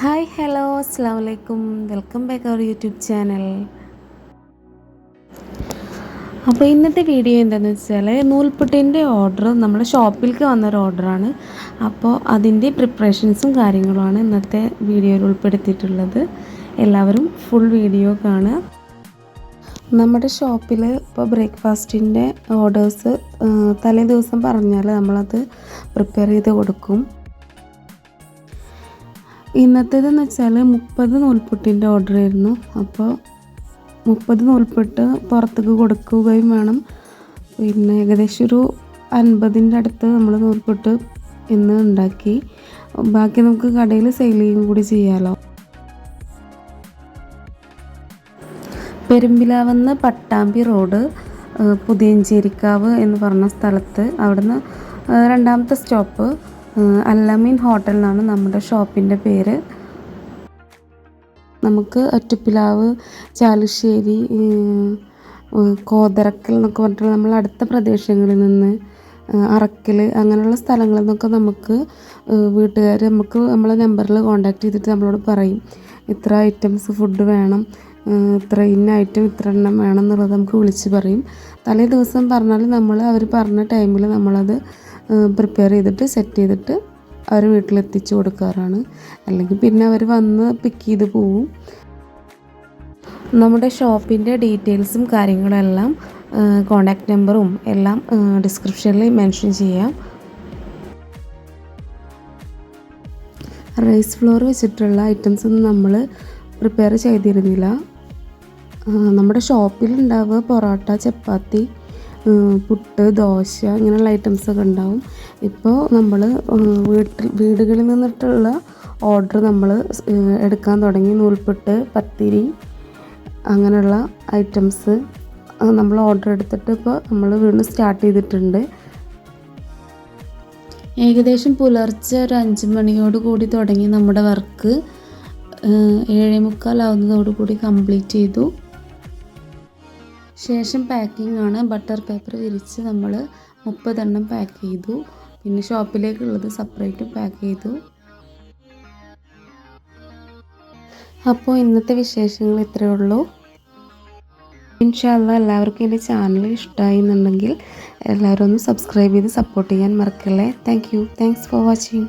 Hi hello അസ്സാം വലൈക്കും welcome back our YouTube channel. അപ്പോൾ ഇന്നത്തെ വീഡിയോ എന്താണെന്ന് വെച്ചാൽ നൂൽപുട്ടിന്റെ ഓർഡർ നമ്മുടെ ഷോപ്പിലേക്ക് വന്നൊരു ഓർഡറാണ്. അപ്പോൾ അതിന്റെ പ്രിപ്പറേഷൻസും കാര്യങ്ങളുമാണ് ഇന്നത്തെ വീഡിയോയിൽ ഉൾപ്പെടുത്തിയിട്ടുള്ളത്. എല്ലാവരും ഫുൾ വീഡിയോ കാണുക. നമ്മുടെ ഷോപ്പിൽ ഇപ്പോൾ ബ്രേക്ക്ഫാസ്റ്റിന്റെ ഓർഡേഴ്സ് തലേ ദിവസം പറഞ്ഞാൽ നമ്മളത് പ്രിപ്പയർ ചെയ്ത് കൊടുക്കും. ഇന്നത്തേതെന്ന് വെച്ചാൽ മുപ്പത് നൂൽപുട്ടിന്റെ ഓർഡർ ആയിരുന്നു. അപ്പോൾ മുപ്പത് നൂൽപുട്ട് പുറത്തേക്ക് കൊടുക്കുകയും വേണം. പിന്നെ ഏകദേശം ഒരു അൻപതിന്റെ അടുത്ത് നമ്മൾ നൂൽപുട്ട് ഇന്ന് ഉണ്ടാക്കി. ബാക്കി നമുക്ക് കടയിൽ സെയിൽ കൂടി ചെയ്യാമല്ലോ പെരുമ്പിലാവെന്ന് പട്ടാമ്പി റോഡ് പുതിയഞ്ചേരിക്കാവ് എന്ന് പറഞ്ഞ സ്ഥലത്ത് അവിടുന്ന് രണ്ടാമത്തെ സ്റ്റോപ്പ്. അല്ലമീൻ ഹോട്ടൽ എന്നാണ് നമ്മുടെ ഷോപ്പിന്റെ പേര്. നമുക്ക് ഒറ്റപ്പിലാവ് ചാലുശ്ശേരി കോതറക്കൽ എന്നൊക്കെ പറഞ്ഞിട്ട് നമ്മൾ അടുത്ത പ്രദേശങ്ങളിൽ നിന്ന് അറക്കൽ അങ്ങനെയുള്ള സ്ഥലങ്ങളിൽ നിന്നൊക്കെ നമുക്ക് വീട്ടുകാർ നമുക്ക് നമ്മളെ നമ്പറിൽ കോൺടാക്ട് ചെയ്തിട്ട് നമ്മളോട് പറയും. ഇത്ര ഐറ്റംസ് ഫുഡ് വേണം ഇത്ര ഇന്ന ഐറ്റം ഇത്ര എണ്ണം വേണം എന്നുള്ളത് നമുക്ക് വിളിച്ച് പറയും. തലേ ദിവസം പറഞ്ഞാൽ നമ്മൾ അവർ പറഞ്ഞ ടൈമിൽ നമ്മളത് പ്രിപ്പയർ ചെയ്തിട്ട് സെറ്റ് ചെയ്തിട്ട് അവർ വീട്ടിലെത്തിച്ചു കൊടുക്കാറാണ്. അല്ലെങ്കിൽ പിന്നെ അവർ വന്ന് പിക്ക് ചെയ്ത് പോവും. നമ്മുടെ ഷോപ്പിന്റെ ഡീറ്റെയിൽസും കാര്യങ്ങളെല്ലാം കോണ്ടാക്ട് നമ്പറും എല്ലാം ഡിസ്ക്രിപ്ഷനിൽ മെൻഷൻ ചെയ്യാം. റൈസ് ഫ്ലോർ വെച്ചിട്ടുള്ള ഐറ്റംസ് ഒന്നും നമ്മൾ പ്രിപ്പയർ ചെയ്തിരുന്നില്ല. നമ്മുടെ ഷോപ്പിൽ ഉണ്ടാവുക പൊറോട്ട ചപ്പാത്തി പുട്ട് ദോശ ഇങ്ങനെയുള്ള ഐറ്റംസൊക്കെ ഉണ്ടാവും. ഇപ്പോൾ നമ്മൾ വീട്ടിൽ വീടുകളിൽ നിന്നിട്ടുള്ള ഓർഡർ നമ്മൾ എടുക്കാൻ തുടങ്ങി. നൂൽപുട്ട് പത്തിരി അങ്ങനെയുള്ള ഐറ്റംസ് നമ്മൾ ഓർഡർ എടുത്തിട്ട് ഇപ്പോൾ നമ്മൾ വീണ്ടും സ്റ്റാർട്ട് ചെയ്തിട്ടുണ്ട്. ഏകദേശം പുലർച്ചെ ഒരു അഞ്ച് മണിയോട് കൂടി തുടങ്ങി നമ്മുടെ വർക്ക് ഏഴേ മുക്കാലാവുന്നതോടുകൂടി കംപ്ലീറ്റ് ചെയ്തു. ശേഷം പാക്കിംഗ് ആണ്. ബട്ടർ പേപ്പർ വിരിച്ച് നമ്മൾ മുപ്പതെണ്ണം പാക്ക് ചെയ്തു. പിന്നെ ഷോപ്പിലേക്കുള്ളത് സെപ്പറേറ്റ് പാക്ക് ചെയ്തു. അപ്പോൾ ഇന്നത്തെ വിശേഷങ്ങൾ ഇത്രയേ ഉള്ളൂ. ഇൻഷാല്ല എല്ലാവർക്കും എന്റെ ചാനൽ ഇഷ്ടമായി എന്നുണ്ടെങ്കിൽ എല്ലാവരും ഒന്ന് സബ്സ്ക്രൈബ് ചെയ്ത് സപ്പോർട്ട് ചെയ്യാൻ മറക്കല്ലേ. Thank you thanks for watching